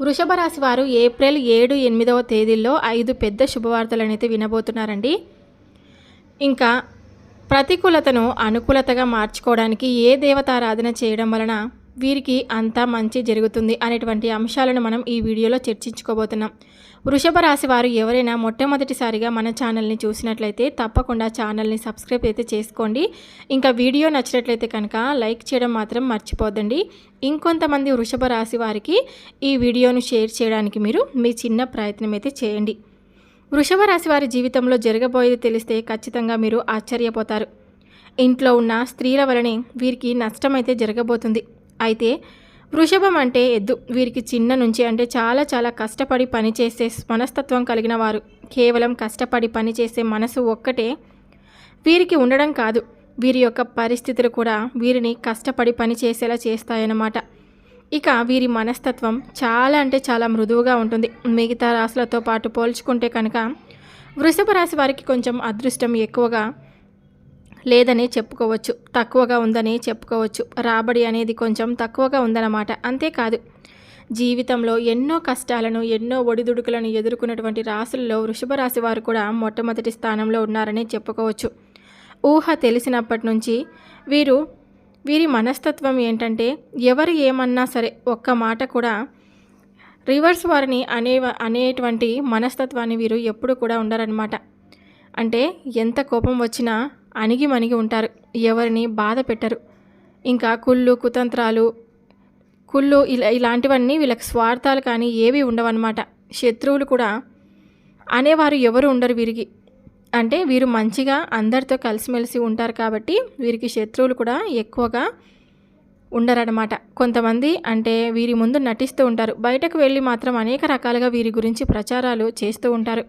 వృషభ రాశి వారు ఏప్రిల్ ఏడు ఎనిమిదవ తేదీల్లో ఐదు పెద్ద శుభవార్తలనైతే వినబోతున్నారండి. ఇంకా ప్రతికూలతను అనుకూలతగా మార్చుకోవడానికి ఏ దేవతారాధన చేయడం వలన వీరికి అంతా మంచి జరుగుతుంది అనేటువంటి అంశాలను మనం ఈ వీడియోలో చర్చించుకోబోతున్నాం. వృషభ రాశి వారు ఎవరైనా మొట్టమొదటిసారిగా మన ఛానల్ని చూసినట్లయితే తప్పకుండా ఛానల్ని సబ్స్క్రైబ్ అయితే చేసుకోండి. ఇంకా వీడియో నచ్చినట్లయితే కనుక లైక్ చేయడం మాత్రం మర్చిపోద్దండి. ఇంకొంతమంది వృషభ రాశి వారికి ఈ వీడియోను షేర్ చేయడానికి మీరు మీ చిన్న ప్రయత్నం అయితే చేయండి. వృషభ రాశి వారి జీవితంలో జరగబోయేది తెలిస్తే ఖచ్చితంగా మీరు ఆశ్చర్యపోతారు. ఇంట్లో ఉన్న స్త్రీల వలనే వీరికి నష్టమైతే జరగబోతుంది. అయితే వృషభం అంటే ఎద్దు. వీరికి చిన్న నుంచి అంటే చాలా చాలా కష్టపడి పనిచేసే మనస్తత్వం కలిగిన వారు. కేవలం కష్టపడి పనిచేసే మనసు ఒక్కటే వీరికి ఉండడం కాదు. వీరి యొక్క పరిస్థితులు కూడా వీరిని కష్టపడి పనిచేసేలా చేస్తాయన్నమాట. ఇక వీరి మనస్తత్వం చాలా అంటే చాలా మృదువుగా ఉంటుంది. మిగతా రాశులతో పాటు పోల్చుకుంటే కనుక వృషభ రాశి వారికి కొంచెం అదృష్టం ఎక్కువగా లేదని చెప్పుకోవచ్చు. తక్కువగా ఉందని చెప్పుకోవచ్చు. రాబడి అనేది కొంచెం తక్కువగా ఉందన్నమాట. అంతేకాదు జీవితంలో ఎన్నో కష్టాలను ఎన్నో ఒడిదుడుకులను ఎదుర్కొన్నటువంటి రాశుల్లో వృషభ రాశి వారు కూడా మొట్టమొదటి స్థానంలో ఉన్నారని చెప్పుకోవచ్చు. ఊహ తెలిసినప్పటి నుంచి వీరు వీరి మనస్తత్వం ఏంటంటే ఎవరు ఏమన్నా సరే ఒక్క మాట కూడా రివర్స్ వారిని అనే అనేటువంటి మనస్తత్వాన్ని వీరు ఎప్పుడు కూడా ఉండరనమాట అంటే ఎంత కోపం వచ్చినా అణిగి మణిగి ఉంటారు. ఎవరిని బాధ పెట్టరు. ఇంకా కుళ్ళు కుతంత్రాలు కుళ్ళు ఇలా ఇలాంటివన్నీ వీళ్ళకి స్వార్థాలు కానీ ఏవి ఉండవన్నమాట. శత్రువులు కూడా అనేవారు ఎవరు ఉండరు వీరికి. అంటే వీరు మంచిగా అందరితో కలిసిమెలిసి ఉంటారు కాబట్టి వీరికి శత్రువులు కూడా ఎక్కువగా ఉండరన్నమాట. కొంతమంది అంటే వీరి ముందు నటిస్తూ ఉంటారు. బయటకు వెళ్ళి మాత్రం అనేక రకాలుగా వీరి గురించి ప్రచారాలు చేస్తూ ఉంటారు.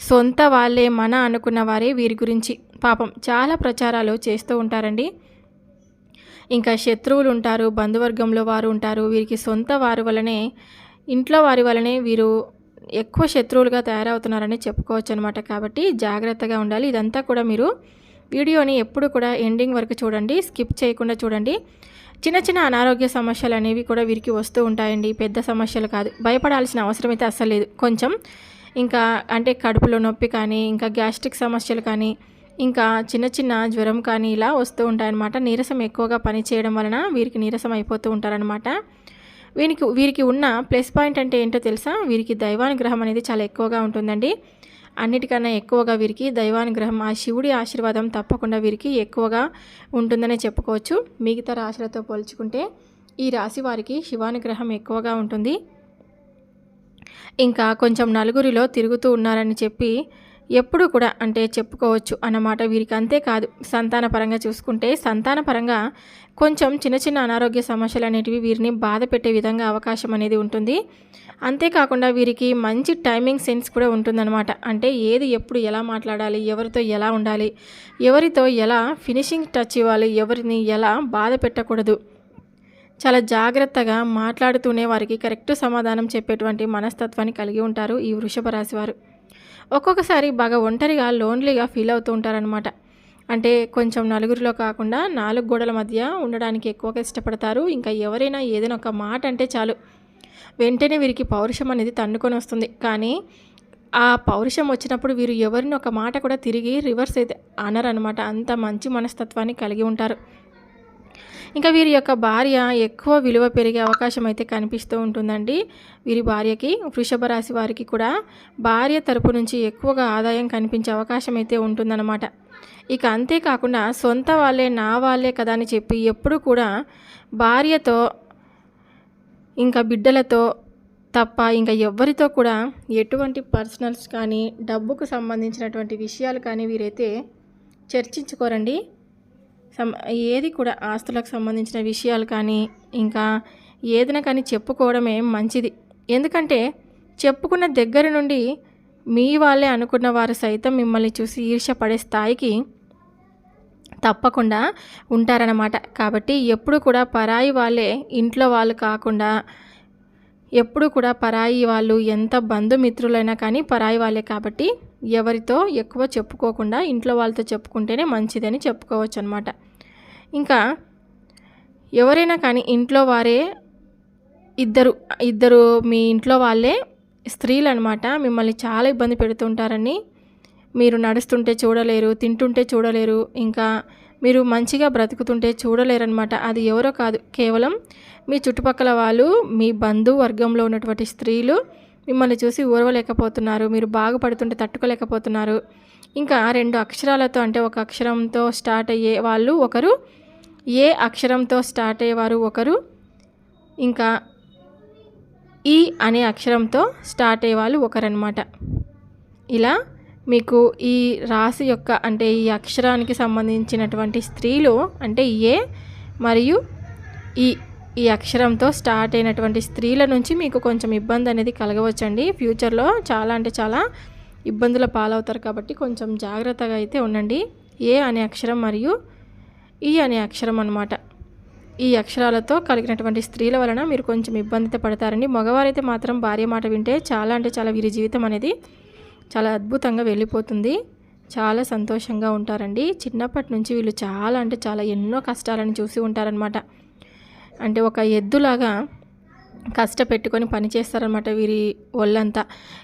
సొంత వాళ్ళే మన అనుకున్న వారే వీరి గురించి. పాపం చాలా ప్రచారాలు చేస్తూ ఉంటారండి. ఇంకా శత్రువులు ఉంటారు బంధువర్గంలో వారు ఉంటారు వీరికి సొంత వారి వలనే ఇంట్లో వారి వలనే వీరు ఎక్కువ శత్రువులుగా తయారవుతున్నారని చెప్పుకోవచ్చు అనమాట కాబట్టి జాగ్రత్తగా ఉండాలి. ఇదంతా కూడా మీరు వీడియోని ఎప్పుడు కూడా ఎండింగ్ వరకు చూడండి స్కిప్ చేయకుండా చూడండి. చిన్న చిన్న అనారోగ్య సమస్యలు అనేవి కూడా వీరికి వస్తూ ఉంటాయండి. పెద్ద సమస్యలు కాదు. భయపడాల్సిన అవసరం అయితే అస్సలు లేదు. కొంచెం. ఇంకా అంటే కడుపులో నొప్పి కానీ ఇంకా గ్యాస్ట్రిక్ సమస్యలు కానీ ఇంకా చిన్న చిన్న జ్వరం కానీ ఇలా వస్తూ ఉంటాయన్నమాట. నీరసం ఎక్కువగా పని చేయడం వలన వీరికి నీరసం అయిపోతూ ఉంటారనమాట వీరికి వీరికి ఉన్న ప్లస్ పాయింట్ అంటే ఏంటో తెలుసా? వీరికి దైవానుగ్రహం అనేది చాలా ఎక్కువగా ఉంటుందండి. అన్నిటికన్నా ఎక్కువగా వీరికి దైవానుగ్రహం ఆ శివుడి ఆశీర్వాదం తప్పకుండా వీరికి ఎక్కువగా ఉంటుందనే చెప్పుకోవచ్చు. మిగతా రాశులతో పోల్చుకుంటే ఈ రాశి వారికి శివానుగ్రహం ఎక్కువగా ఉంటుంది. ఇంకా కొంచెం నలుగురిలో తిరుగుతూ ఉన్నారని చెప్పి ఎప్పుడు కూడా అంటే చెప్పుకోవచ్చు అన్నమాట వీరికి అంతేకాదు సంతాన పరంగా చూసుకుంటే సంతాన పరంగా కొంచెం చిన్న చిన్న అనారోగ్య సమస్యలు అనేటివి వీరిని బాధ పెట్టే విధంగా అవకాశం అనేది ఉంటుంది. అంతేకాకుండా వీరికి మంచి టైమింగ్ సెన్స్ కూడా ఉంటుందన్నమాట. అంటే ఏది ఎప్పుడు ఎలా మాట్లాడాలి ఎవరితో ఎలా ఉండాలి ఎవరితో ఎలా ఫినిషింగ్ టచ్ ఇవ్వాలి ఎవరిని ఎలా బాధ పెట్టకూడదు. చాలా జాగ్రత్తగా మాట్లాడుతూనే వారికి కరెక్ట్ సమాధానం చెప్పేటువంటి మనస్తత్వాన్ని కలిగి ఉంటారు ఈ వృషభ రాశి వారు. ఒక్కొక్కసారి బాగా ఒంటరిగా లోన్లీగా ఫీల్ అవుతూ ఉంటారనమాట అంటే కొంచెం నలుగురిలో కాకుండా నాలుగు గోడల మధ్య ఉండడానికి ఎక్కువగా ఇష్టపడతారు. ఇంకా ఎవరైనా ఏదైనా ఒక మాట అంటే చాలు. వెంటనే వీరికి పౌరుషం అనేది తన్నుకొని వస్తుంది. కానీ ఆ పౌరుషం వచ్చినప్పుడు వీరు ఎవరిని ఒక మాట కూడా తిరిగి రివర్స్ అయితే అనరనమాట అంత మంచి మనస్తత్వాన్ని కలిగి ఉంటారు. ఇంకా వీరి యొక్క భార్య ఎక్కువ విలువ పెరిగే అవకాశం అయితే కనిపిస్తూ ఉంటుందండి. వీరి భార్యకి వృషభ రాశి వారికి కూడా భార్య తరపు నుంచి ఎక్కువగా ఆదాయం కనిపించే అవకాశం అయితే ఉంటుందన్నమాట. ఇక అంతేకాకుండా సొంత వాళ్ళే నా వాళ్ళే కదా అని చెప్పి ఎప్పుడు కూడా భార్యతో ఇంకా బిడ్డలతో తప్ప ఇంకా ఎవరితో కూడా ఎటువంటి పర్సనల్స్ కానీ డబ్బుకు సంబంధించినటువంటి విషయాలు కానీ వీరైతే చర్చించుకోరండి. సం ఏది కూడా ఆస్తులకు సంబంధించిన విషయాలు కానీ ఇంకా ఏదైనా కానీ చెప్పుకోవడమే మంచిది. ఎందుకంటే చెప్పుకున్న దగ్గర నుండి మీ వాళ్ళే అనుకున్న వారు సైతం మిమ్మల్ని చూసి ఈర్ష పడే స్థాయికి తప్పకుండా ఉంటారన్నమాట. కాబట్టి ఎప్పుడు కూడా పరాయి వాళ్ళే ఇంట్లో వాళ్ళు కాకుండా ఎప్పుడు కూడా పరాయి వాళ్ళు ఎంత బంధుమిత్రులైనా కానీ పరాయి వాళ్ళే కాబట్టి ఎవరితో ఎక్కువ చెప్పుకోకుండా ఇంట్లో వాళ్ళతో చెప్పుకుంటేనే మంచిదని చెప్పుకోవచ్చు అనమాట ఇంకా ఎవరైనా కానీ ఇంట్లో వారే ఇద్దరు ఇద్దరు మీ ఇంట్లో వాళ్ళే స్త్రీలు అనమాట మిమ్మల్ని చాలా ఇబ్బంది పెడుతుంటారని. మీరు నడుస్తుంటే చూడలేరు తింటుంటే చూడలేరు ఇంకా మీరు మంచిగా బ్రతుకుతుంటే చూడలేరనమాట. అది ఎవరో కాదు కేవలం మీ చుట్టుపక్కల వాళ్ళు మీ బంధు వర్గంలో ఉన్నటువంటి స్త్రీలు మిమ్మల్ని చూసి ఊరవలేకపోతున్నారు మీరు బాగుపడుతుంటే తట్టుకోలేకపోతున్నారు. ఇంకా రెండు అక్షరాలతో అంటే ఒక అక్షరంతో స్టార్ట్ అయ్యే వాళ్ళు ఒకరు ఏ అక్షరంతో స్టార్ట్ అయ్యేవారు ఒకరు? ఇంకా ఈ అనే అక్షరంతో స్టార్ట్ అయ్యే వాళ్ళు ఒకరనమాట ఇలా మీకు ఈ రాశి యొక్క అంటే ఈ అక్షరానికి సంబంధించినటువంటి స్త్రీలు అంటే ఏ మరియు ఈ ఈ అక్షరంతో స్టార్ట్ అయినటువంటి స్త్రీల నుంచి మీకు కొంచెం ఇబ్బంది అనేది కలగవచ్చండి. ఫ్యూచర్లో చాలా అంటే చాలా ఇబ్బందుల పాలవుతారు కాబట్టి కొంచెం జాగ్రత్తగా అయితే ఉండండి. ఏ అనే అక్షరం మరియు ఈ అనే అక్షరం అనమాట ఈ అక్షరాలతో కలిగినటువంటి స్త్రీల వలన మీరు కొంచెం ఇబ్బందితో పడతారండి. మగవారైతే మాత్రం భార్య మాట వింటే చాలా అంటే చాలా వీరి జీవితం అనేది చాలా అద్భుతంగా వెళ్ళిపోతుంది. చాలా సంతోషంగా ఉంటారండి. చిన్నప్పటి నుంచి వీళ్ళు చాలా అంటే చాలా ఎన్నో కష్టాలను చూసి ఉంటారనమాట అంటే ఒక ఎద్దులాగా కష్టపెట్టుకొని పని చేస్తారనమాట వీరి ఒళ్ళంతా.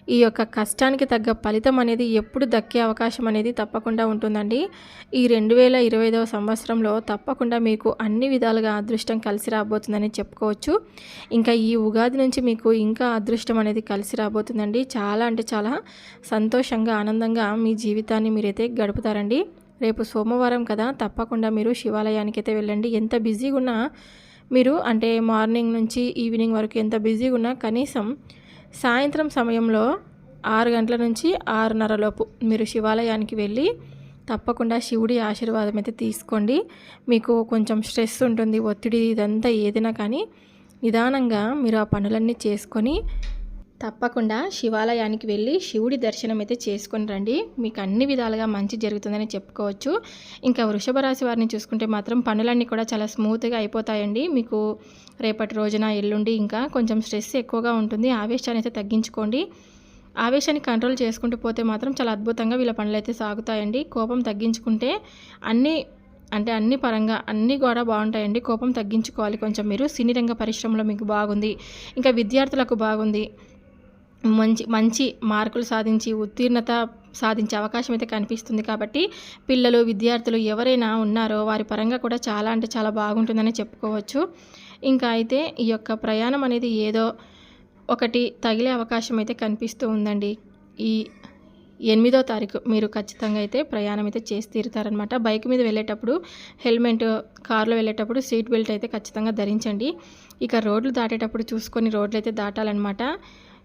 ఈ యొక్క కష్టానికి తగ్గ ఫలితం అనేది ఎప్పుడు దక్కే అవకాశం అనేది తప్పకుండా ఉంటుందండి. ఈ రెండు వేల ఇరవై ఐదవ సంవత్సరంలో తప్పకుండా మీకు అన్ని విధాలుగా అదృష్టం కలిసి రాబోతుందని చెప్పుకోవచ్చు. ఇంకా ఈ ఉగాది నుంచి మీకు ఇంకా అదృష్టం అనేది కలిసి రాబోతుందండి. చాలా అంటే చాలా సంతోషంగా ఆనందంగా మీ జీవితాన్ని మీరైతే గడుపుతారండి. రేపు సోమవారం కదా తప్పకుండా మీరు శివాలయానికి అయితే వెళ్ళండి. ఎంత బిజీగా ఉన్నా మీరు అంటే మార్నింగ్ నుంచి ఈవినింగ్ వరకు ఎంత బిజీగా ఉన్నా కనీసం సాయంత్రం సమయంలో ఆరు గంటల నుంచి ఆరున్నర లోపు మీరు శివాలయానికి వెళ్ళి తప్పకుండా శివుడి ఆశీర్వాదం అయితే తీసుకోండి. మీకు కొంచెం స్ట్రెస్ ఉంటుంది ఒత్తిడి ఇదంతా ఏదైనా కానీ నిదానంగా మీరు ఆ పనులన్నీ చేసుకొని తప్పకుండా శివాలయానికి వెళ్ళి శివుడి దర్శనం అయితే చేసుకొని రండి. మీకు అన్ని విధాలుగా మంచి జరుగుతుందని చెప్పుకోవచ్చు. ఇంకా వృషభ రాశి వారిని చూసుకుంటే మాత్రం పనులన్నీ కూడా చాలా స్మూత్గా అయిపోతాయండి. మీకు రేపటి రోజున ఎల్లుండి ఇంకా కొంచెం స్ట్రెస్ ఎక్కువగా ఉంటుంది. ఆవేశాన్ని అయితే తగ్గించుకోండి. ఆవేశాన్ని కంట్రోల్ చేసుకుంటూ పోతే మాత్రం చాలా అద్భుతంగా వీళ్ళ పనులు అయితే సాగుతాయండి. కోపం తగ్గించుకుంటే అన్నీ అంటే అన్ని పరంగా అన్నీ కూడా బాగుంటాయండి. కోపం తగ్గించుకోవాలి కొంచెం మీరు. సినీ రంగ పరిశ్రమలో మీకు బాగుంది. ఇంకా విద్యార్థులకు బాగుంది. మంచి మంచి మార్కులు సాధించి ఉత్తీర్ణత సాధించే అవకాశం అయితే కనిపిస్తుంది కాబట్టి పిల్లలు విద్యార్థులు ఎవరైనా ఉన్నారో వారి పరంగా కూడా చాలా అంటే చాలా బాగుంటుందని చెప్పుకోవచ్చు. ఇంకా అయితే ఈ యొక్క ప్రయాణం అనేది ఏదో ఒకటి తగిలే అవకాశం అయితే కనిపిస్తూ ఉందండి. ఈ ఎనిమిదో తారీఖు మీరు ఖచ్చితంగా అయితే ప్రయాణం అయితే చేసి తీరుతారనమాట బైక్ మీద వెళ్ళేటప్పుడు హెల్మెట్ కార్లో వెళ్ళేటప్పుడు సీట్ బెల్ట్ అయితే ఖచ్చితంగా ధరించండి. ఇక రోడ్లు దాటేటప్పుడు చూసుకొని రోడ్లు అయితే దాటాలన్నమాట.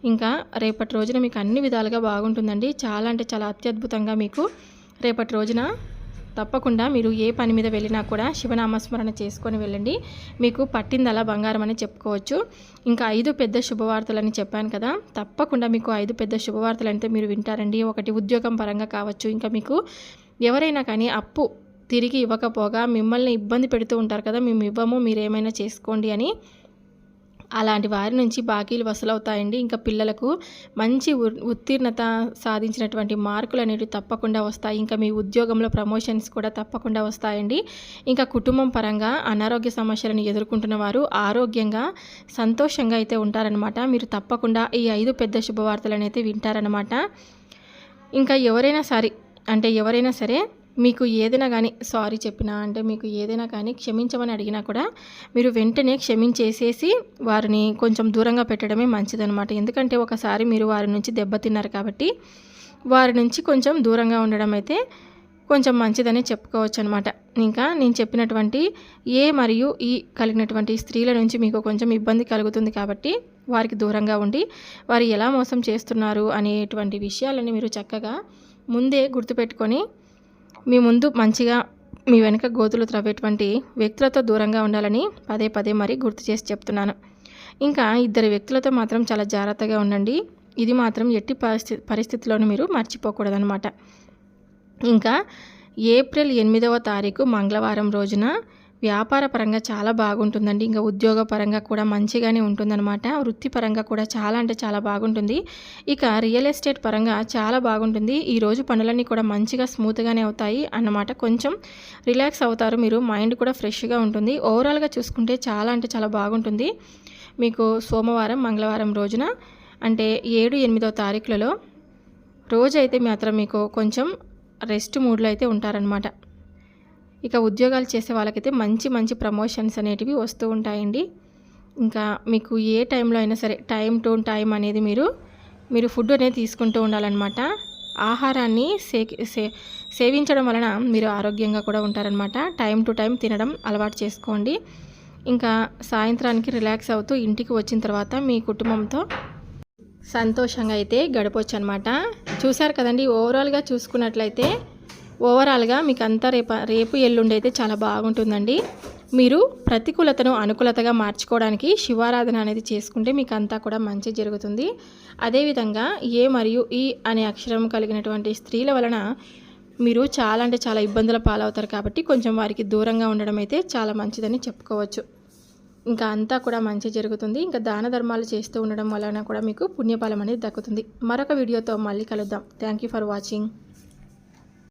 ఇంకా రేపటి రోజున మీకు అన్ని విధాలుగా బాగుంటుందండి. చాలా అంటే చాలా అత్యద్భుతంగా మీకు రేపటి రోజున తప్పకుండా మీరు ఏ పని మీద వెళ్ళినా కూడా శివనామస్మరణ చేసుకొని వెళ్ళండి. మీకు పట్టిందలా బంగారం అని చెప్పుకోవచ్చు. ఇంకా ఐదు పెద్ద శుభవార్తలని చెప్పాను కదా. తప్పకుండా మీకు ఐదు పెద్ద శుభవార్తలు అంటే మీరు వింటారండి. ఒకటి ఉద్యోగం పరంగా కావచ్చు. ఇంకా మీకు ఎవరైనా కానీ అప్పు తిరిగి ఇవ్వకపోగా మిమ్మల్ని ఇబ్బంది పెడుతూ ఉంటారు కదా మేము ఇవ్వము మీరు ఏమైనా చేసుకోండి అని అలాంటి వారి నుంచి బాకీలు వసూలవుతాయండి. ఇంకా పిల్లలకు మంచి ఉత్తీర్ణత సాధించినటువంటి మార్కులు అనేవి తప్పకుండా వస్తాయి. ఇంకా మీ ఉద్యోగంలో ప్రమోషన్స్ కూడా తప్పకుండా వస్తాయండి. ఇంకా కుటుంబం పరంగా అనారోగ్య సమస్యలను ఎదుర్కొంటున్న వారు ఆరోగ్యంగా సంతోషంగా అయితే ఉంటారనమాట మీరు తప్పకుండా ఈ ఐదు పెద్ద శుభవార్తలను అయితే వింటారనమాట ఇంకా ఎవరైనా సరే అంటే ఎవరైనా సరే మీకు ఏదైనా కానీ సారీ చెప్పినా అంటే మీకు ఏదైనా కానీ క్షమించమని అడిగినా కూడా మీరు వెంటనే క్షమించేసేసి వారిని కొంచెం దూరంగా పెట్టడమే మంచిదనమాట ఎందుకంటే ఒకసారి మీరు వారి నుంచి దెబ్బతిన్నారు కాబట్టి వారి నుంచి కొంచెం దూరంగా ఉండడం అయితే కొంచెం మంచిదని చెప్పుకోవచ్చు అనమాట ఇంకా నేను చెప్పినటువంటి ఏ మరియు ఈ కలిగినటువంటి స్త్రీల నుంచి మీకు కొంచెం ఇబ్బంది కలుగుతుంది కాబట్టి వారికి దూరంగా ఉండి వారు ఎలా మోసం చేస్తున్నారు అనేటువంటి విషయాలని మీరు చక్కగా ముందే గుర్తుపెట్టుకొని మీ ముందు మంచిగా మీ వెనుక గోతులు త్రవ్వేటువంటి వ్యక్తులతో దూరంగా ఉండాలని పదే పదే మరి గుర్తు చేసి చెప్తున్నాను. ఇంకా ఇద్దరు వ్యక్తులతో మాత్రం చాలా జాగ్రత్తగా ఉండండి. ఇది మాత్రం ఎట్టి పరిస్థితి పరిస్థితిలోనూ మీరు మర్చిపోకూడదనమాట ఇంకా ఏప్రిల్ ఎనిమిదవ తారీఖు మంగళవారం రోజున వ్యాపార పరంగా చాలా బాగుంటుందండి. ఇంకా ఉద్యోగ పరంగా కూడా మంచిగానే ఉంటుందన్నమాట. వృత్తిపరంగా కూడా చాలా అంటే చాలా బాగుంటుంది. ఇక రియల్ ఎస్టేట్ పరంగా చాలా బాగుంటుంది. ఈరోజు పనులన్నీ కూడా మంచిగా స్మూత్గానే అవుతాయి అన్నమాట. కొంచెం రిలాక్స్ అవుతారు మీరు. మైండ్ కూడా ఫ్రెష్గా ఉంటుంది. ఓవరాల్గా చూసుకుంటే చాలా అంటే చాలా బాగుంటుంది. మీకు సోమవారం మంగళవారం రోజున అంటే ఏడు ఎనిమిదో తారీఖులలో రోజైతే మాత్రం మీకు కొంచెం రెస్ట్ మూడ్లో అయితే ఉంటారనమాట ఇక ఉద్యోగాలు చేసే వాళ్ళకైతే మంచి మంచి ప్రమోషన్స్ అనేటివి వస్తూ ఉంటాయండి. ఇంకా మీకు ఏ టైంలో అయినా సరే టైం టు టైం అనేది మీరు మీరు ఫుడ్ అనేది తీసుకుంటూ ఉండాలన్నమాట. ఆహారాన్ని సే సే సేవించడం వలన మీరు ఆరోగ్యంగా కూడా ఉంటారనమాట టైం టు టైం తినడం అలవాటు చేసుకోండి. ఇంకా సాయంత్రానికి రిలాక్స్ అవుతూ ఇంటికి వచ్చిన తర్వాత మీ కుటుంబంతో సంతోషంగా అయితే గడపవచ్చు అనమాట చూసారు కదండి ఓవరాల్గా చూసుకున్నట్లయితే ఓవరాల్గా మీకు అంతా రేప రేపు ఎల్లుండి అయితే చాలా బాగుంటుందండి. మీరు ప్రతికూలతను అనుకూలతగా మార్చుకోవడానికి శివారాధన అనేది చేసుకుంటే మీకు అంతా కూడా మంచి జరుగుతుంది. అదేవిధంగా ఏ మరియు ఈ అనే అక్షరం కలిగినటువంటి స్త్రీల వలన మీరు చాలా అంటే చాలా ఇబ్బందుల పాలవుతారు కాబట్టి కొంచెం వారికి దూరంగా ఉండడం అయితే చాలా మంచిదని చెప్పుకోవచ్చు. ఇంకా అంతా కూడా మంచి జరుగుతుంది. ఇంకా దాన ధర్మాలు చేస్తూ ఉండడం వలన కూడా మీకు పుణ్యఫలం అనేది దక్కుతుంది. మరొక వీడియోతో మళ్ళీ కలుద్దాం. Thank you for watching